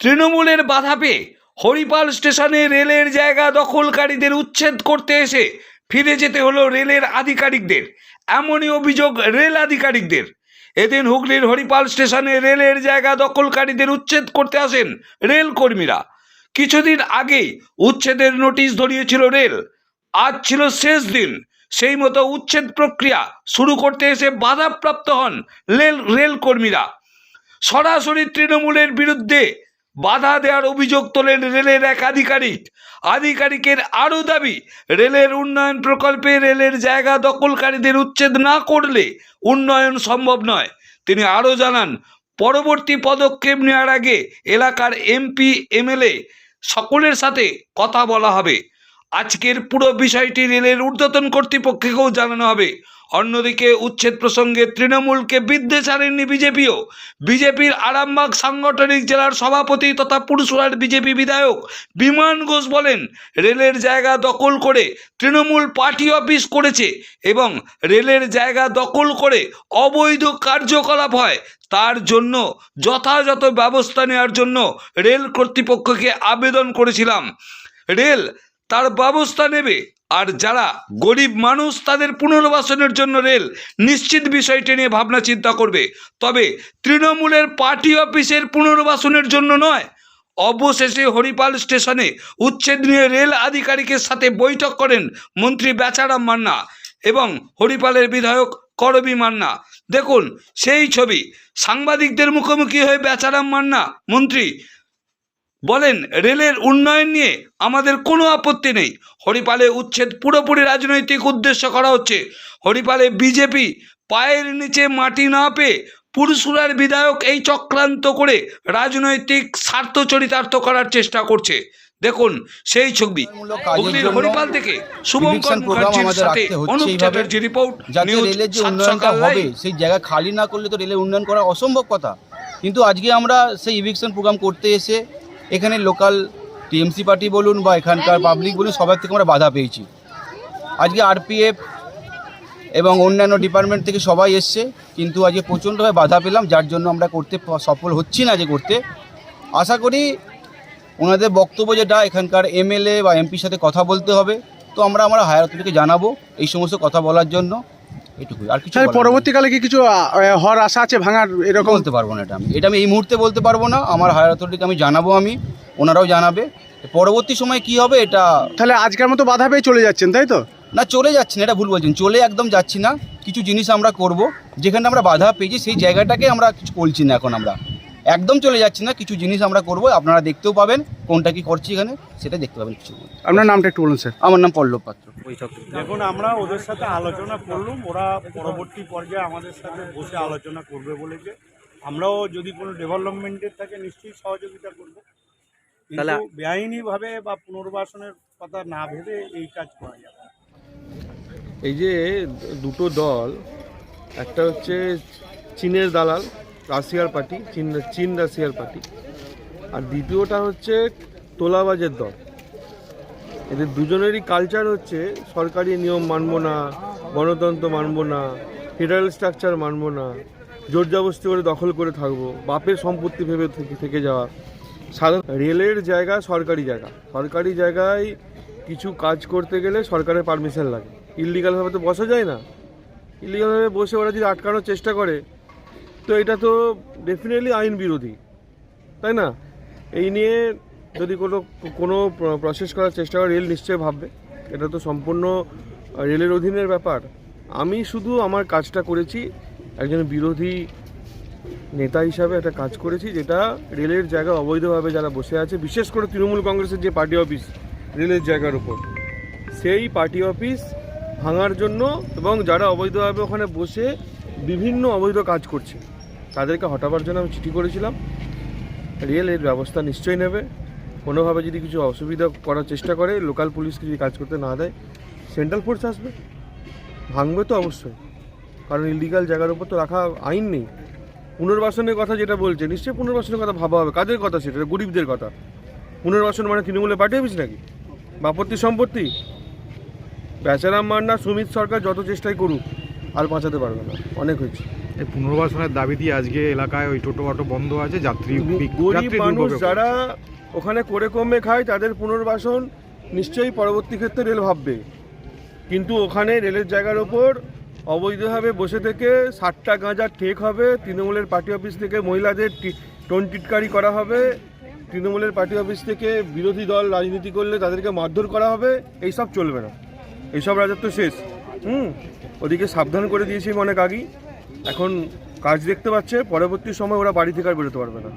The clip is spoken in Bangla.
তৃণমূলের বাধা পেয়ে হরিপাল স্টেশনে রেলের জায়গা দখলকারীদের উচ্ছেদ করতে এসে ফিরে যেতে হলো রেলের আধিকারিকদের। এমনই অভিযোগ রেল আধিকারিকদের। এদিন হুগলির হরিপাল স্টেশনে রেলের জায়গা দখলকারীদের উচ্ছেদ করতে আসেন রেল কর্মীরা কিছুদিন আগেই উচ্ছেদের নোটিশ ধরিয়েছিল রেল। আজ ছিল শেষ দিন। সেই মতো উচ্ছেদ প্রক্রিয়া শুরু করতে এসে বাধাপ্রাপ্ত হন রেল রেল কর্মীরা সরাসরি তৃণমূলের বিরুদ্ধে বাধা দেওয়ার অভিযোগ তোলেন রেলের এক আধিকারিক। আধিকারিকের আরও দাবি, রেলের উন্নয়ন প্রকল্পে রেলের জায়গা দখলকারীদের উচ্ছেদ না করলে উন্নয়ন সম্ভব নয়। তিনি আরও জানান, পরবর্তী পদক্ষেপ নেওয়ার আগে এলাকার এমপি, এমএলএ সকলের সাথে কথা বলা হবে। আজকের পুরো বিষয়টি রেলের ঊর্ধ্বতন কর্তৃপক্ষকেও জানানো হবে। অন্যদিকে, উচ্ছেদ প্রসঙ্গে তৃণমূলকে বিদ্যে ছাড়েননি বিজেপিও। বিজেপির আরামবাগ সাংগঠনিক জেলার সভাপতি তথা পুরসুরার বিজেপি বিধায়ক বিমান ঘোষ বলেন, রেলের জায়গা দখল করে তৃণমূল পার্টি অফিস করেছে এবং রেলের জায়গা দখল করে অবৈধ কার্যকলাপ হয়। তার জন্য যথাযথ ব্যবস্থা নেওয়ার জন্য রেল কর্তৃপক্ষকে আবেদন করেছিলাম। রেল তার ব্যবস্থা নেবে। আর যারা গরিব মানুষ, তাদের পুনর্বাসনের জন্য রেল নিশ্চিত বিষয়টি নিয়ে ভাবনা চিন্তা করবে। তবে তৃণমূলের পার্টি অফিসের পুনর্বাসনের জন্য নয়, অবশেষে হরিপাল স্টেশনে উচ্ছেদ নিয়ে রেল আধিকারিকের সাথে বৈঠক করেন মন্ত্রী বেচারাম মান্না এবং হরিপালের বিধায়ক করবি মান্না। দেখুন, সেই ছবি। সাংবাদিকদের মুখোমুখি হয়ে বেচারাম মান্না, মন্ত্রী বলেন রেলের উন্নয়ন নিয়ে আমাদের কোনো আপত্তি নেই। হরিপালে উচ্ছেদ পুরোপুরি রাজনৈতিক উদ্দেশ্য করা হচ্ছে। হরিপালে বিজেপি পায়ের নিচে মাটি না পেয়ে পুরসুরার বিধায়ক এই চক্রান্ত করে রাজনৈতিক স্বার্থ চরিতার্থ করার চেষ্টা করছে। দেখুন সেই ছবি। হুগলির হরিপাল থেকে শুভঙ্কর eviction program মুখার্জির আমাদের সাথে অনুপ চ্যাটার্জি রিপোর্ট নিউজ রেলের যে উন্নয়নটা হবে সেই জায়গা খালি না করলে তো রেলের উন্নয়ন করা অসম্ভব কথা। কিন্তু আজকে আমরা সেই ইভিকশন প্রোগ্রাম করতে এসে এখানে লোকাল টিএমসি পার্টি বলুন বা এখানকার পাবলিক বলুন, সবার থেকে আমরা বাধা পেয়েছি। আজকে আরপিএফ এবং অন্যান্য ডিপার্টমেন্ট থেকে সবাই এসছে, কিন্তু আজকে প্রচণ্ডভাবে বাধা পেলাম, যার জন্য আমরা করতে সফল হচ্ছি না যে করতে। আশা করি ওনাদের বক্তব্য যেটা, এখানকার এমএলএ বা এমপির সাথে কথা বলতে হবে। তো আমরা আমরা হায়ার অথরিটিকে জানাব এই সমস্ত কথা বলার জন্য। এটুকুই আর কিছু স্যার পরবর্তীকালে কি কিছু হওয়ার আশা আছে ভাঙার এরকম? বলতে পারব না এটা আমি। এটা আমি এই মুহূর্তে বলতে পারব না। আমার হায়ার অথরিটিকে আমি জানাব আমি। ওনারাও জানাবে। পরবর্তী সময় কি হবে এটা তাহলে আজকের মতো বাধা পেয়ে চলে যাচ্ছেন তাই তো? না চলে যাচ্ছি না এটা ভুল বলছেন। চলে একদম যাচ্ছি না। কিছু জিনিস আমরা করব। যেখানে আমরা বাধা পেয়েছি সেই জায়গাটাকে আমরা কিছু বলছি না এখন আমরা। একদম চলে যাচ্ছি না কিছু জিনিস আমরা করব আপনারা দেখতেও পাবেন কোনটা কি করছি এখানে সেটা দেখতে পাবেন কিছু আপনার নামটা একটু বলুন স্যার। আমার নাম পল্লব পাত্র। দেখুন আমরা ওদের সাথে আলোচনা করলাম ওরা পরবর্তী পর্যায়ে আমাদের সাথে বসে আলোচনা করবে বলেছে আমরাও যদি কোনো ডেভেলপমেন্টের থাকে নিশ্চয়ই সহযোগিতা করব। কিন্তু বেআইনিভাবে বা পুনর্বাসনের কথা না ভেবে এই কাজ করা যাবে এই যে দুটো দল একটা হচ্ছে চীনের দালাল রাশিয়ার পার্টি, চীন চীন রাশিয়ার পার্টি। আর দ্বিতীয়টা হচ্ছে তোলাবাজের দল। এদের দুজনেরই কালচার হচ্ছে সরকারি নিয়ম মানব না, গণতন্ত্র মানব না ফেডারেল স্ট্রাকচার মানব না, জোর জবস্তি করে দখল করে থাকব, বাপের সম্পত্তি ভেবে থেকে যাওয়া। সাধারণ রেলের জায়গা সরকারি জায়গা। সরকারি জায়গায় কিছু কাজ করতে গেলে সরকারের পারমিশন লাগে। ইলিগালভাবে তো বসা যায় না। ইলিগালভাবে বসে ওরা যদি আটকানোর চেষ্টা করে তো এটা তো ডেফিনেটলি আইন বিরোধী, তাই না? এই নিয়ে যদি কোনো কোনো প্রসেস করার চেষ্টা করে রেল নিশ্চয়ই ভাববে। এটা তো সম্পূর্ণ রেলের অধীনের ব্যাপার। আমি শুধু আমার কাজটা করেছি, একজন বিরোধী নেতা হিসাবে একটা কাজ করেছি, যেটা রেলের জায়গা অবৈধভাবে যারা বসে আছে, বিশেষ করে তৃণমূল কংগ্রেসের যে পার্টি অফিস রেলের জায়গার উপর, সেই পার্টি অফিস ভাঙার জন্য এবং যারা অবৈধভাবে ওখানে বসে বিভিন্ন অবৈধ কাজ করছে। তাদেরকে হটাবার জন্য আমি চিঠি করেছিলাম। রেল এর ব্যবস্থা নিশ্চয়ই নেবে। কোনোভাবে যদি কিছু অসুবিধা করার চেষ্টা করে, লোকাল পুলিশকে যদি কাজ করতে না দেয়, সেন্ট্রাল ফোর্স আসবে। ভাঙবে তো অবশ্যই। কারণ ইলিগাল জায়গার উপর তো রাখা আইন নেই। পুনর্বাসনের কথা যেটা বলছে, নিশ্চয়ই পুনর্বাসনের কথা ভাবা হবে। কাদের কথা সেটা? গরিবদের কথা। পুনর্বাসন মানে তৃণমূলে পার্টি অফিস নাকি? বাপত্তি সম্পত্তি? বেচারাম মান্না, সুমিত সরকার যত চেষ্টাই করুক আর বাঁচাতে পারবে না। অনেক হয়েছে। এই পুনর্বাসনের দাবি দিয়ে আজকে এলাকায় ওই টোটো অটো বন্ধ আছে যাত্রী গরিব মানুষ যারা ওখানে করে কমে খায় তাদের পুনর্বাসন নিশ্চয়ই পরবর্তী ক্ষেত্রে রেল ভাববে। কিন্তু ওখানে রেলের জায়গার ওপর অবৈধভাবে বসে থেকে ষাটটা গাঁজা ঠেক হবে। তৃণমূলের পার্টি অফিস থেকে মহিলাদের টি- টোন টিটকারি করা হবে। তৃণমূলের পার্টি অফিস থেকে বিরোধী দল রাজনীতি করলে তাদেরকে মারধর করা হবে। এইসব চলবে না। এইসব রাজত্ব শেষ। হুম, ওদিকে সাবধান করে দিয়েছি অনেক আগেই এখন কাজ দেখতে পাচ্ছে, পরবর্তী সময় ওরা বাড়ি থেকে আর বেরোতে পারবে না।